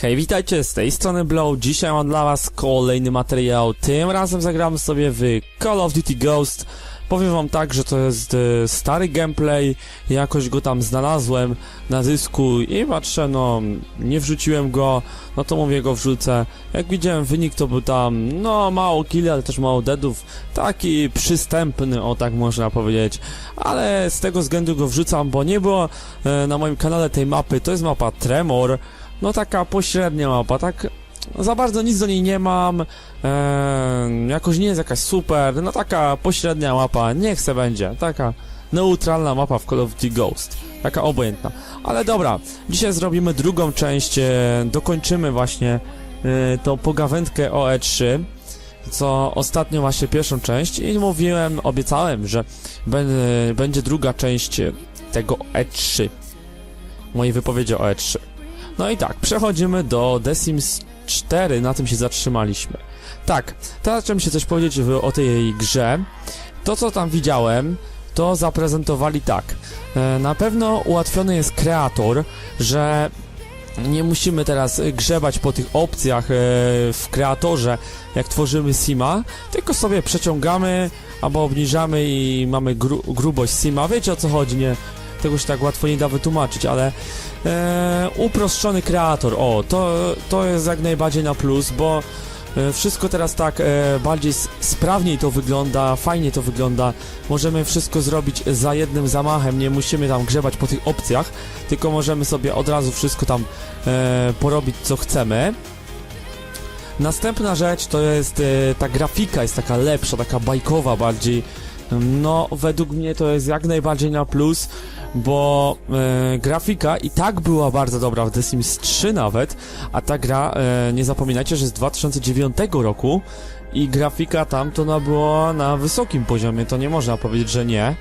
Hej, witajcie, z tej strony Blow. Dzisiaj mam dla was kolejny materiał. Tym razem zagramy sobie w Call of Duty Ghost. Powiem wam tak, że to jest e, stary gameplay, jakoś go tam znalazłem na dysku i patrzę, no, nie wrzuciłem go, no to mówię go wrzucę. Jak widziałem wynik, to był tam, no, mało killi, ale też mało deadów, taki przystępny, o tak można powiedzieć, ale z tego względu go wrzucam, bo nie było e, na moim kanale tej mapy, to jest mapa Tremor, no taka pośrednia mapa, tak za bardzo nic do niej nie mam, jakoś nie jest jakaś super, no taka pośrednia mapa, niech se będzie, taka neutralna mapa w Call of Duty Ghost, taka obojętna. Ale dobra, dzisiaj zrobimy drugą część, e, dokończymy właśnie e, tą pogawędkę o E3, co ostatnio właśnie pierwszą część i mówiłem, obiecałem, że będzie druga część tego E3, mojej wypowiedzi o E3. No i tak, przechodzimy do The Sims 4, na tym się zatrzymaliśmy. Tak, teraz chciałem się coś powiedzieć w- o tej grze. To, co tam widziałem, to zaprezentowali tak. E, Na pewno ułatwiony jest kreator, że nie musimy teraz grzebać po tych opcjach e, w kreatorze, jak tworzymy Sima, tylko sobie przeciągamy albo obniżamy i mamy gru grubość Sima. Wiecie o co chodzi, nie? Tego się tak łatwo nie da wytłumaczyć, ale e, uproszczony kreator, o, to, to jest jak najbardziej na plus, bo e, wszystko teraz tak e, bardziej sprawniej to wygląda, fajnie to wygląda, możemy wszystko zrobić za jednym zamachem, nie musimy tam grzebać po tych opcjach, tylko możemy sobie od razu wszystko tam e, porobić co chcemy. Następna rzecz to jest ta grafika jest taka lepsza, taka bajkowa bardziej. No, według mnie to jest jak najbardziej na plus, bo e, grafika i tak była bardzo dobra w The Sims 3 nawet, a ta gra, e, nie zapominajcie, że z 2009 roku i grafika tam to ona była na wysokim poziomie, to nie można powiedzieć, że nie,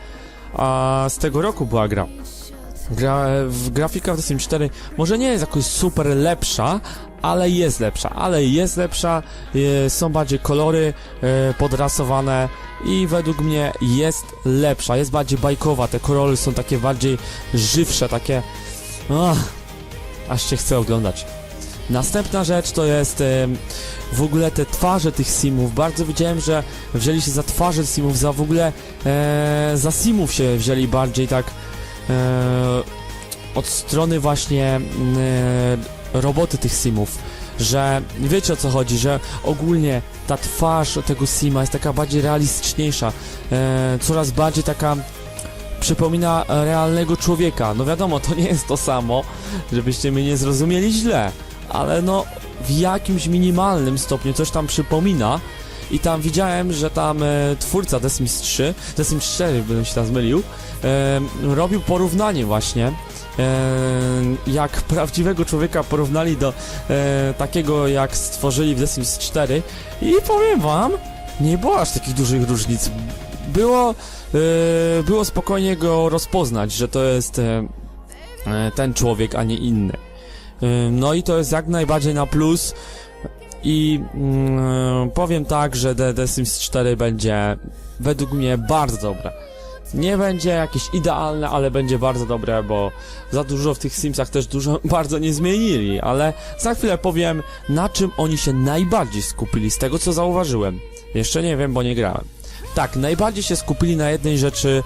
a z tego roku była gra. Gra, w, grafika w The Sims 4 może nie jest jakoś super lepsza, ale jest lepsza, ale jest lepsza, e, są bardziej kolory e, podrasowane i według mnie jest lepsza, jest bardziej bajkowa, te kolory są takie bardziej żywsze, takie ach, aż się chce oglądać. Następna rzecz to jest w ogóle te twarze tych simów. Bardzo widziałem, że wzięli się za twarze simów, za w ogóle e, za simów się wzięli bardziej tak od strony właśnie roboty tych simów, że wiecie o co chodzi, że ogólnie ta twarz tego sima jest taka bardziej realistyczniejsza, e, coraz bardziej taka przypomina realnego człowieka. No wiadomo, to nie jest to samo, żebyście mnie nie zrozumieli źle, ale no w jakimś minimalnym stopniu coś tam przypomina. I tam widziałem, że tam e, twórca The Sims 3, The Sims 4, bym się tam zmylił, e, robił porównanie właśnie, jak prawdziwego człowieka porównali do e, takiego, jak stworzyli w The Sims 4 i powiem wam, nie było aż takich dużych różnic. Było, e, było spokojnie go rozpoznać, że to jest e, e, ten człowiek, a nie inny. E, no i to jest jak najbardziej na plus. I mm, powiem tak, że The, The Sims 4 będzie według mnie bardzo dobre. Nie będzie jakieś idealne, ale będzie bardzo dobre, bo za dużo w tych Simsach też dużo bardzo nie zmienili, ale za chwilę powiem, na czym oni się najbardziej skupili, z tego co zauważyłem. Jeszcze nie wiem, bo nie grałem. Tak, najbardziej się skupili na jednej rzeczy,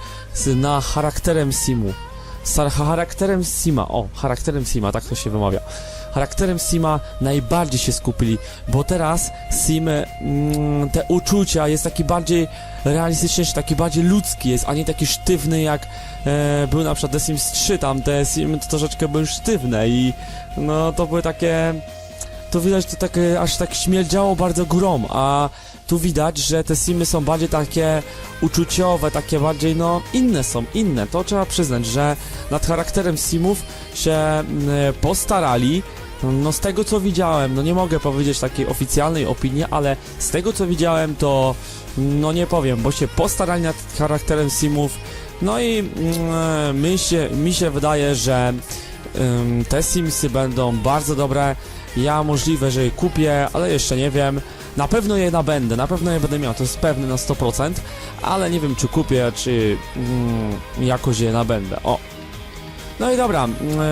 na charakterem Simu. Z charakterem Sima, o, charakterem Sima, tak to się wymawia. Charakterem Sima najbardziej się skupili, bo teraz Sim, mm, te uczucia jest taki bardziej realistyczniejszy, taki bardziej ludzki jest, a nie taki sztywny jak e, był na przykład The Sims 3, tam te Sim troszeczkę były sztywne i no to były takie, to widać to takie, aż tak śmierdziało bardzo grom, a tu widać, że te Simy są bardziej takie uczuciowe, takie bardziej, no, inne są, inne. To trzeba przyznać, że nad charakterem Simów się mm, postarali. No, z tego co widziałem, no nie mogę powiedzieć takiej oficjalnej opinii, ale z tego co widziałem, to no nie powiem, bo się postarali nad charakterem Simów. No i mm, mi, się, mi się wydaje, że ym, te Simsy będą bardzo dobre. Ja możliwe, że je kupię, ale jeszcze nie wiem. Na pewno je nabędę, na pewno je będę miał, to jest pewne na 100%, ale nie wiem czy kupię, czy mm, jakoś je nabędę. O. No i dobra,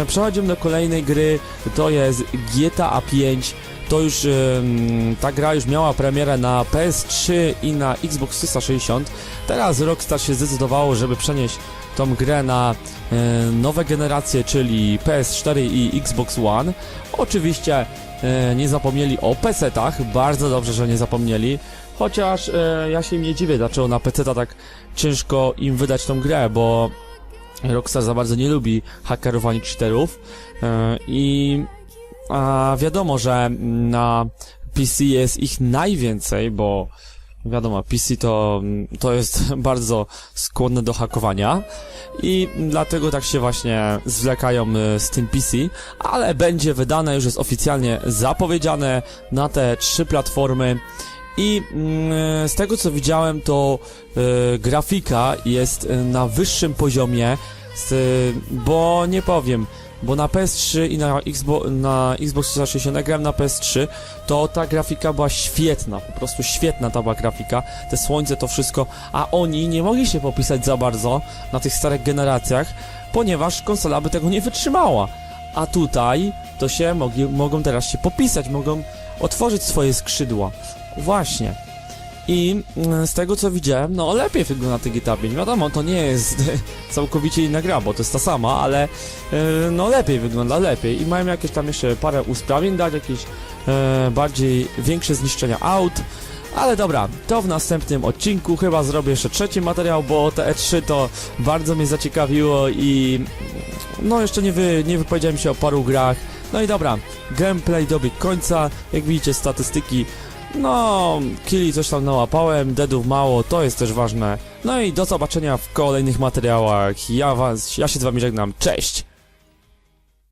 przechodzimy do kolejnej gry, to jest GTA 5. To już, ta gra już miała premierę na PS3 i na Xbox 360. Teraz Rockstar się zdecydowało, żeby przenieść tą grę na e, nowe generacje, czyli PS4 i Xbox One. Oczywiście e, nie zapomnieli o PC-tach, bardzo dobrze, że nie zapomnieli. Chociaż e, ja się nie dziwię, dlaczego na PC-ta tak ciężko im wydać tą grę, bo Rockstar za bardzo nie lubi hakerowania cheaterów e, i a wiadomo, że na PC jest ich najwięcej, bo wiadomo, PC to, to jest bardzo skłonne do hakowania i dlatego tak się właśnie zwlekają e, z tym PC, ale będzie wydane, już jest oficjalnie zapowiedziane na te trzy platformy i mm, z tego co widziałem to e, grafika jest e, na wyższym poziomie, bo nie powiem, bo na PS3 i na, na Xbox 360 jak grałem na PS3, to ta grafika była świetna, po prostu świetna ta była grafika, te słońce, to wszystko, a oni nie mogli się popisać za bardzo na tych starych generacjach, ponieważ konsola by tego nie wytrzymała. A tutaj to się mogli, mogą teraz się popisać, mogą otworzyć swoje skrzydła. Właśnie. I mm, z tego co widziałem, no lepiej wygląda ta GTA 5. Wiadomo, to nie jest całkowicie inna gra, bo to jest ta sama, ale yy, no lepiej wygląda, lepiej. I mają jakieś tam jeszcze parę usprawnień dać, jakieś yy, bardziej większe zniszczenia aut. Ale dobra, to w następnym odcinku chyba zrobię jeszcze trzeci materiał, bo te E3 to bardzo mnie zaciekawiło i no jeszcze nie, wy, nie wypowiedziałem się o paru grach. No i dobra, gameplay dobiegł końca, jak widzicie statystyki no, killi coś tam nałapałem, deadów mało, to jest też ważne. No i do zobaczenia w kolejnych materiałach. Ja was, ja się z wami żegnam, cześć!